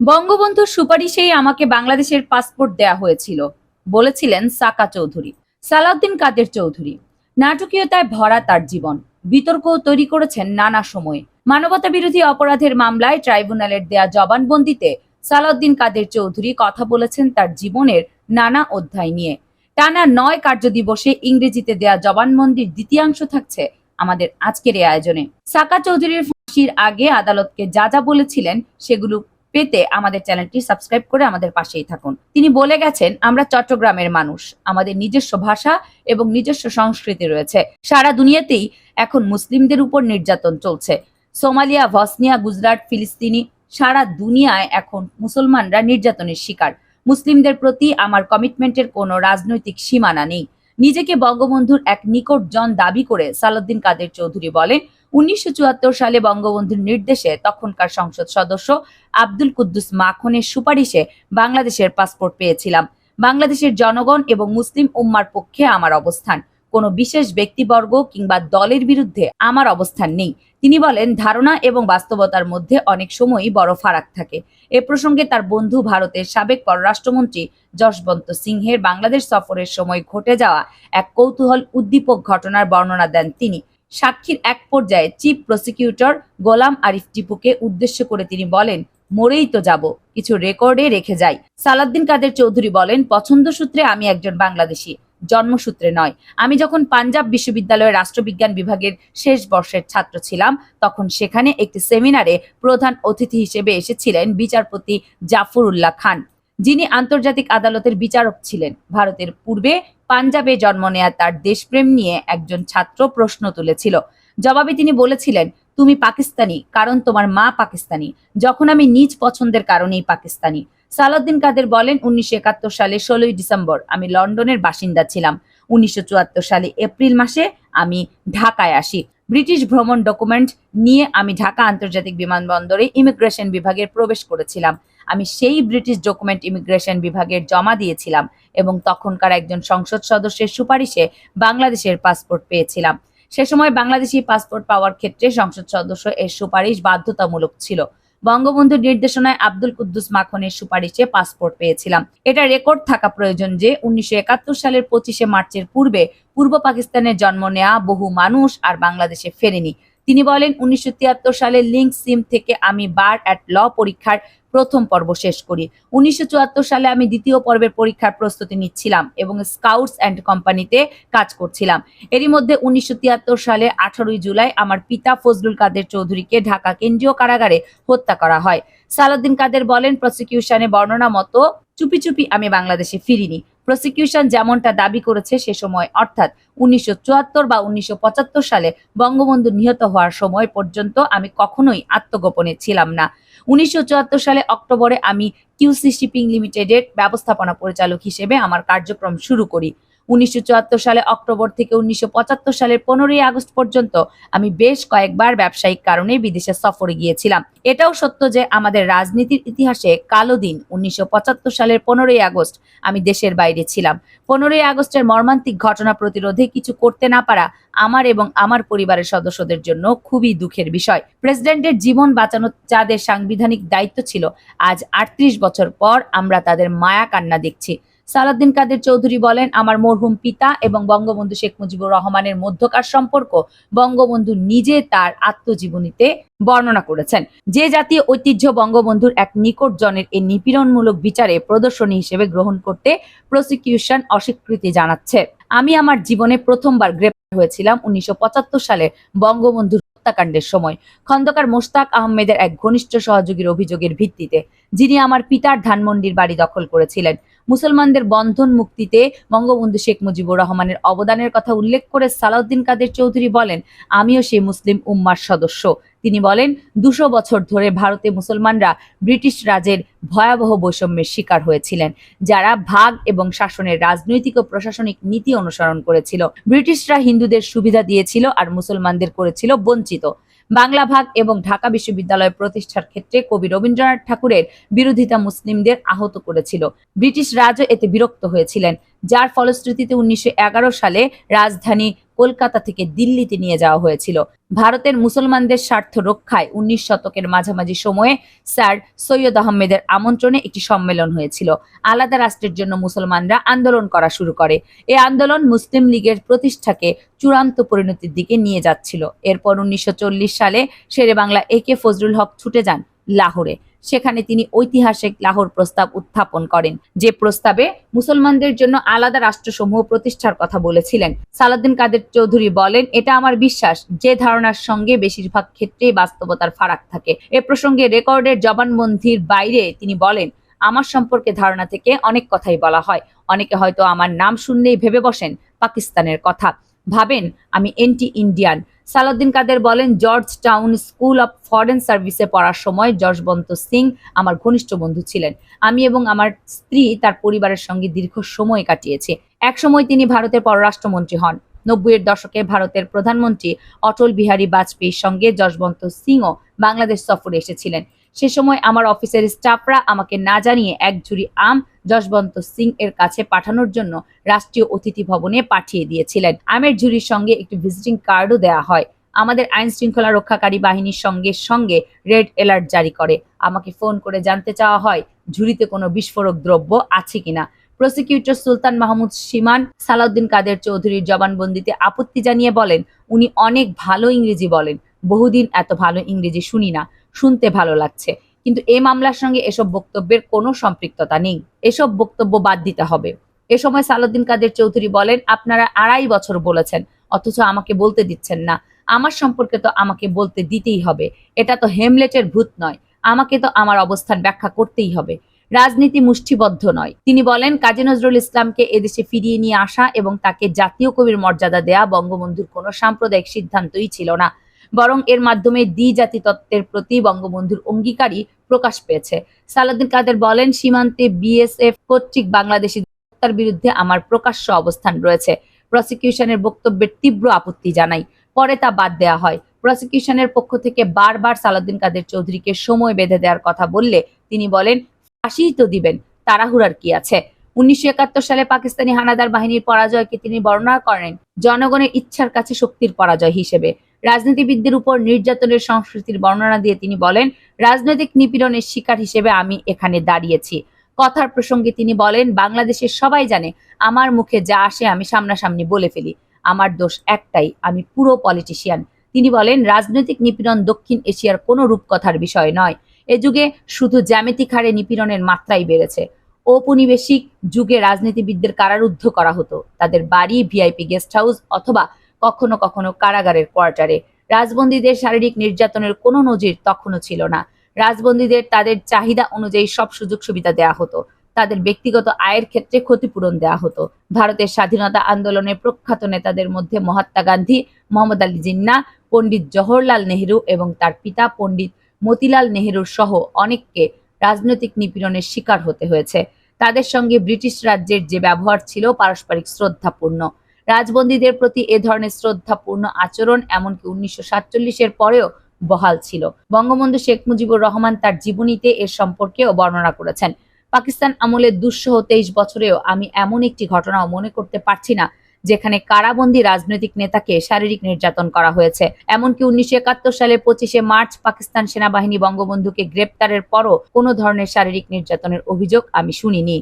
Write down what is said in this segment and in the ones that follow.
বঙ্গবন্ধুর সুপারিশেই আমাকে বাংলাদেশের পাসপোর্ট দেয়া হয়েছিল, বলেছিলেন সাকা চৌধুরী, সালাউদ্দিন কাদের চৌধুরী। নাটকীয়তায় ভরা তার জীবন বিতর্ক তৈরি করেছেন নানা সময়ে। মানবতা বিরোধী অপরাধের মামলায় ট্রাইব্যুনালের দেয়া জবানবন্দিতে সালাউদ্দিন কাদের চৌধুরী কথা বলেছেন তার জীবনের নানা অধ্যায় নিয়ে। টানা নয় কার্যদিবসে ইংরেজিতে দেয়া জবানবন্দির দ্বিতীয়াংশ থাকছে আমাদের আজকের এই আয়োজনে। সাকা চৌধুরীর ফাঁসির আগে আদালতকে যা যা বলেছিলেন সেগুলো পেতে আমাদের চ্যানেলটি সাবস্ক্রাইব করে আমাদের পাশেই থাকুন। তিনি বলে গেছেন, আমরা চট্টগ্রামের মানুষ। আমাদের নিজস্ব ভাষা এবং নিজস্ব সংস্কৃতি রয়েছে। সারা দুনিয়াতেই এখন মুসলিমদের উপর নির্যাতন চলছে। সোমালিয়া ভসনিয়া গুজরাট, ফিলিস্তিনি, সারা দুনিয়ায় এখন মুসলমানরা নির্যাতনের শিকার। মুসলিমদের প্রতি আমার কমিটমেন্টের কোনো রাজনৈতিক সীমানা নেই। নিজেকে বঙ্গবন্ধুর এক নিকট জন দাবি করে সালাউদ্দিন কাদের চৌধুরী বলেন উনিশশো চুয়াত্তর সালে বঙ্গবন্ধুর নির্দেশে তখনকার সংসদ সদস্য আব্দুল কুদ্দুস মাখনের সুপারিশে বাংলাদেশের পাসপোর্ট পেয়েছিলাম। বাংলাদেশের জনগণ এবং মুসলিম উম্মার পক্ষে আমার অবস্থান। কোনো বিশেষ ব্যক্তিবর্গ কিংবা দলের বিরুদ্ধে আমার অবস্থান নেই। তিনি বলেন, ধারণা এবং বাস্তবতার মধ্যে অনেক সময়ই বড় ফারাক থাকে। এ প্রসঙ্গে তার বন্ধু, ভারতের সাবেক পররাষ্ট্রমন্ত্রী যশবন্ত সিংহের বাংলাদেশ সফরের সময় ঘটে যাওয়া এক কৌতূহল উদ্দীপক ঘটনার বর্ণনা দেন তিনি। সাক্ষীর এক পর্যায়ে চিফ প্রসিকিউটর গোলাম আরিফ টিপুকে উদ্দেশ্য করে তিনি বলেন, মরেই তো যাব, কিছু রেকর্ডে রেখে যাই। সালাদ্দিন কাদের চৌধুরী বলেন, পছন্দ সূত্রে আমি একজন বাংলাদেশি, জন্মসূত্রে নয়। আমি যখন পাঞ্জাব বিশ্ববিদ্যালয়ের রাষ্ট্রবিজ্ঞান বিভাগের শেষ বর্ষের ছাত্র ছিলাম, তখন সেখানে একটি সেমিনারে প্রধান অতিথি হিসেবে এসেছিলেন বিচারপতি জাফর উল্লাহ খান, যিনি আন্তর্জাতিক আদালতের বিচারক ছিলেন। ভারতের পূর্বে পাঞ্জাবে জন্ম নেয়া তার দেশপ্রেম নিয়ে একজন ছাত্র প্রশ্ন তুলেছিল। জবাবে তিনি বলেছিলেন, তুমি পাকিস্তানি, কারণ তোমার মা পাকিস্তানি। যখন আমি নিজ পছন্দের কারণেই পাকিস্তানি। সালাউদ্দিন কাদের বলেন, উনিশশো একাত্তর সালে ষোলোই ডিসেম্বর আমি লন্ডনের বাসিন্দা ছিলাম। উনিশশো চুয়াত্তর সালে এপ্রিল মাসে আমি ঢাকায় আসি। ব্রিটিশ ভ্রমণ ডকুমেন্ট নিয়ে আমি ঢাকা আন্তর্জাতিক বিমানবন্দরে ইমিগ্রেশন বিভাগের প্রবেশ করেছিলাম। আমি সেই ব্রিটিশ ডকুমেন্ট ইমিগ্রেশন বিভাগের জমা দিয়েছিলাম এবং তখনকার একজন সংসদ সদস্যের সুপারিশে বাংলাদেশের পাসপোর্ট পেয়েছিলাম। সে সময় বাংলাদেশি পাসপোর্ট পাওয়ার ক্ষেত্রে সংসদ সদস্য এর সুপারিশ বাধ্যতামূলক ছিল। বঙ্গবন্ধুর নির্দেশনায় আব্দুল কুদ্দুস মাখনের সুপারিশে পাসপোর্ট পেয়েছিলাম। এটা রেকর্ড থাকা প্রয়োজন যে উনিশশো একাত্তর সালের পঁচিশে মার্চের পূর্বে পূর্ব পাকিস্তানের জন্ম নেয়া বহু মানুষ আর বাংলাদেশে ফেরেনি। তিনি বলেন, উনিশশো তিয়াত্তর সালে লিঙ্ক সিম থেকে আমি বার অ্যাট ল পরীক্ষার প্রথম পর্ব শেষ করি। উনিশশো চুয়াত্তর সালে আমি দ্বিতীয় পর্বের পরীক্ষার প্রস্তুতি নিচ্ছিলাম এবং স্কাউটস অ্যান্ড কোম্পানিতে কাজ করছিলাম। এরই মধ্যে উনিশশো তিয়াত্তর সালে আঠারোই জুলাই আমার পিতা ফজলুল কাদের চৌধুরীকে ঢাকা কেন্দ্রীয় কারাগারে হত্যা করা হয়। সালাউদ্দিন কাদের বলেন প্রসিকিউশনে বর্ণনা মতো চুপি চুপি আমি বাংলাদেশে ফিরিনি। প্রসিকিউশন যেমনটা দাবি করেছে সে সময়, অর্থাৎ উনিশশো চুয়াত্তর বা উনিশশো পঁচাত্তর সালে বঙ্গবন্ধু নিহত হওয়ার সময় পর্যন্ত আমি কখনোই আত্মগোপনে ছিলাম না। উনিশশো চুয়াত্তর সালে অক্টোবরে আমি কিউসি শিপিং লিমিটেডের ব্যবস্থাপনা পরিচালক হিসেবে আমার কার্যক্রম শুরু করি। উনিশশো চুয়াত্তর সালে অক্টোবর থেকে উনিশশো পঁচাত্তর সালের পনেরোই আগস্ট পর্যন্ত আমি বেশ কয়েকবার ব্যবসায়িক কারণে বিদেশে সফরে গিয়েছিলাম। এটাও সত্য যে আমাদের রাজনীতির ইতিহাসে কালো দিন উনিশশো পঁচাত্তর সালের পনেরোই আগস্ট আমি দেশের বাইরে ছিলাম। পনেরোই আগস্টের মর্মান্তিক ঘটনা প্রতিরোধে কিছু করতে না পারা আমার এবং আমার পরিবারের সদস্যদের জন্য খুবই দুঃখের বিষয়। প্রেসিডেন্টের জীবন বাঁচানো যাদের সাংবিধানিক দায়িত্ব ছিল, আজ আটত্রিশ বছর পর আমরা তাদের মায়া কান্না দেখছি। সালাদ্দিন কাদের চৌধুরী বলেন, আমার মরহুম পিতা এবং বঙ্গবন্ধু শেখ মুজিবুর রহমানের মধ্যকার সম্পর্ক বঙ্গবন্ধু নিজে তার আত্মজীবনীতে বর্ণনা করেছেন। যে জাতীয় ঐতিহ্য বঙ্গবন্ধুর এক নিকট জনের এই নিপীড়নমূলক বিচারে প্রদর্শনী হিসেবে গ্রহণ করতে প্রসিকিউশন অস্বীকৃতি জানাচ্ছে। আমি আমার জীবনে প্রথমবার গ্রেপ্তার হয়েছিলাম উনিশশো পঁচাত্তর সালে বঙ্গবন্ধুর হত্যাকাণ্ডের সময়। খন্দকার মোশতাক আহমেদের এক ঘনিষ্ঠ সহযোগীর অভিযোগের ভিত্তিতে, যিনি আমার পিতার ধানমন্ডির বাড়ি দখল করেছিলেন, মুসলমানদের বন্ধন মুক্তিতে বঙ্গবন্ধু শেখ মুজিবুর রহমানের অবদানের কথা উল্লেখ করে সালাউদ্দিন কাদের চৌধুরী বলেন, আমিও সেই মুসলিম উম্মার সদস্য। তিনি বলেন, দুশো বছর ধরে ভারতে মুসলমানরা ব্রিটিশ রাজের ভয়াবহ বৈষম্যের শিকার হয়েছিলেন, যারা ভাগ এবং শাসনের রাজনৈতিক ও প্রশাসনিক নীতি অনুসরণ করেছিল। ব্রিটিশরা হিন্দুদের সুবিধা দিয়েছিল আর মুসলমানদের করেছিল বঞ্চিত। বাংলা ভাগ এবং ঢাকা বিশ্ববিদ্যালয় প্রতিষ্ঠার ক্ষেত্রে কবি রবীন্দ্রনাথ ঠাকুরের বিরোধিতা মুসলিমদের আহত করেছিল। ব্রিটিশ রাজও এতে বিরক্ত হয়েছিলেন, যার ফলশ্রুতিতে উনিশশো এগারো সালে রাজধানী কলকাতা থেকে দিল্লিতে নিয়ে যাওয়া হয়েছিল। ভারতের মুসলমানদের স্বার্থ রক্ষায় উনিশ শতকের মাঝামাঝি সময়ে স্যার সৈয়দ আহমেদের আমন্ত্রণে একটি সম্মেলন হয়েছিল। আলাদা রাষ্ট্রের জন্য মুসলমানরা আন্দোলন করা শুরু করে। এ আন্দোলন মুসলিম লীগের প্রতিষ্ঠাকে চূড়ান্ত পরিণতির দিকে নিয়ে যাচ্ছিল। এরপর উনিশশো চল্লিশ সালে শেরে বাংলা এ কে ফজলুল হক ছুটে যান। লাহোরে। সেখানে তিনি ঐতিহাসিক লাহোর প্রস্তাব উত্থাপন করেন। যে প্রস্তাবে মুসলমানদের জন্য আলাদা রাষ্ট্রসমূহ প্রতিষ্ঠার কথা বলেছিলেন। সালাদ্দিন কাদের চৌধুরী বলেন, এটা আমার বিশ্বাস, যে ধারণার সঙ্গে বেশিরভাগ ক্ষেত্রেই বাস্তবতার ফারাক থাকে। এ প্রসঙ্গে রেকর্ডের জবানবন্দির বাইরে তিনি বলেন, আমার সম্পর্কে ধারণা থেকে অনেক কথাই বলা হয়। অনেকে হয়তো আমার নাম শুনলেই ভেবে বসেন পাকিস্তানের কথা। ভাবেন, আমি এন্টি ইন্ডিয়ান সালাউদ্দিন কাদের বলেন Georgetown school of foreign সার্ভিসে পড়ার সময় যশবন্ত সিং আমার ঘনিষ্ঠ বন্ধু ছিলেন। আমি এবং আমার স্ত্রী তার পরিবারের সঙ্গে দীর্ঘ সময় কাটিয়েছি। একসময় তিনি ভারতের পররাষ্ট্রমন্ত্রী হন। নব্বইয়ের দশকে ভারতের প্রধানমন্ত্রী অটল বিহারী বাজপেয়ীর সঙ্গে যশবন্ত সিংও বাংলাদেশ সফরে এসেছিলেন। সে সময় আমার অফিসের স্টাফরা আমাকে না জানিয়ে এক ঝুড়ি আম যশবন্ত সিং এর কাছে পাঠানোর জন্য রাষ্ট্রীয় অতিথি ভবনে পাঠিয়ে দিয়েছিলেন। আমের ঝুড়ির সঙ্গে একটি ভিজিটিং কার্ডও দেওয়া হয়। আমাদের আইন শৃঙ্খলা রক্ষাকারী বাহিনীর সঙ্গে সঙ্গে রেড অ্যালার্ট জারি করে। আমাকে ফোন করে জানতে চাওয়া হয়, ঝুড়িতে কোনো বিস্ফোরক দ্রব্য আছে কিনা? প্রসিকিউটর সুলতান মাহমুদ সিমান সালাউদ্দিন কাদের চৌধুরীর জবানবন্দিতে আপত্তি জানিয়ে বলেন, উনি অনেক ভালো ইংরেজি বলেন। বহুদিন এত ভালো ইংরেজি শুনি না। শুনতে ভালো লাগছে। কিন্তু এই মামলার সঙ্গে এসব বক্তব্যের কোনো সম্পৃক্ততা নেই। এসব বক্তব্য বাদ দিতে হবে। এ সময় সালাউদ্দিন কাদের চৌধুরী বলেন, আপনারা আড়াই বছর বলেছেন, অথচ আমাকে বলতে দিচ্ছেন না। আমার সম্পর্কে তো আমাকে বলতে দিতেই হবে। এটা তো হেমলেটের ভূত নয়। আমাকে তো আমার অবস্থান ব্যাখ্যা করতেই হবে। রাজনীতি মুষ্টিবদ্ধ নয়। তিনি বলেন, কাজী নজরুল ইসলামকে এদেশে ফিরিয়ে নিয়ে আসা এবং তাকে জাতীয় কবির মর্যাদা দেয়া বঙ্গবন্ধুর কোনো সাম্প্রদায়িক সিদ্ধান্তই ছিল না। বরং এর মাধ্যমে দ্বি জাতি তত্ত্বের প্রতি বঙ্গবন্ধুর অঙ্গীকারই প্রকাশ পেয়েছে। সালাউদ্দিন কাদের বলেন, সীমান্তে বিএসএফ কর্তৃক বাংলাদেশি হত্যার বিরুদ্ধে আমার প্রকাশ্য অবস্থান রয়েছে। প্রসিকিউশনের বক্তব্যের তীব্র আপত্তি জানাই। পরে তা বাদ দেওয়া হয়। প্রসিকিউশনের পক্ষ থেকে বারবার সালাউদ্দিন কাদের চৌধুরীকে সময় বেঁধে দেওয়ার কথা বললে তিনি বলেন, ফাঁসিই তো দিবেন, তাড়াহুড়ার কি আছে? উনিশশো একাত্তর সালে পাকিস্তানি হানাদার বাহিনীর পরাজয়কে তিনি বর্ণনা করেন, জনগণের ইচ্ছার কাছে শক্তির পরাজয় হিসেবে। রাজনীতিবিদদের উপর নির্যাতনের সংস্কৃতির বর্ণনা দিয়ে তিনি বলেন, রাজনৈতিক নিপীড়নের শিকার হিসেবে আমি এখানে দাঁড়িয়েছি। কথার প্রসঙ্গে তিনি বলেন বাংলাদেশের সবাই জানে, আমার মুখে যা আসে আমি সামনাসামনি বলে ফেলি। আমার দোষ একটাই, আমি পুরো পলিটিশিয়ান। তিনি বলেন, রাজনৈতিক নিপীড়ন দক্ষিণ এশিয়ার কোনো রূপকথার বিষয় নয়। এ যুগে শুধু জ্যামিতিক হারে নিপীড়নের মাত্রাই বেড়েছে। ঔপনিবেশিক যুগে রাজনীতিবিদদের কারারুদ্ধ করা হতো। তাদের বাড়ি, ভিআইপি গেস্ট হাউস অথবা কখনো কখনো কারাগারের কোয়ার্টারে। রাজবন্দীদের শারীরিক নির্যাতনের কোনো নজির তখনও ছিল না। রাজবন্দীদের তাদের চাহিদা অনুযায়ী সব সুযোগ সুবিধা দেওয়া হতো। তাদের ব্যক্তিগত আয়ের ক্ষেত্রে ক্ষতিপূরণ দেওয়া হতো। ভারতের স্বাধীনতা আন্দোলনের প্রখ্যাত নেতাদের মধ্যে মহাত্মা গান্ধী, মোহাম্মদ আলী জিন্না, পণ্ডিত জওহরলাল নেহেরু এবং তার পিতা পণ্ডিত মতিলাল নেহেরুর সহ অনেককে রাজনৈতিক নিপীড়নের শিকার হতে হয়েছে। তাদের সঙ্গে ব্রিটিশ রাজ্যের যে ব্যবহার ছিল পারস্পরিক শ্রদ্ধাপূর্ণ। রাজবন্দীদের প্রতি এ ধরনের শ্রদ্ধাপূর্ণ আচরণ, এমনকি উনিশশো সাতচল্লিশের পরেও বহাল ছিল। বঙ্গবন্ধু শেখ মুজিবুর রহমান তার জীবনীতে এর সম্পর্কেও বর্ণনা করেছেন। পাকিস্তান আমলের দুঃসহ তেইশ বছরেও আমি এমন একটি ঘটনাও মনে করতে পারছি না, যেখানে কারাবন্দী রাজনৈতিক নেতাকে শারীরিক নির্যাতন করা হয়েছে। এমনকি উনিশশো একাত্তর সালে পঁচিশে মার্চ পাকিস্তান সেনাবাহিনী বঙ্গবন্ধুকে গ্রেপ্তারের পরও কোনো ধরনের শারীরিক নির্যাতনের অভিযোগ আমি শুনিনি।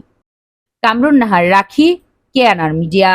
কামরুন নাহার, রাখি কেয়ানার মিডিয়া।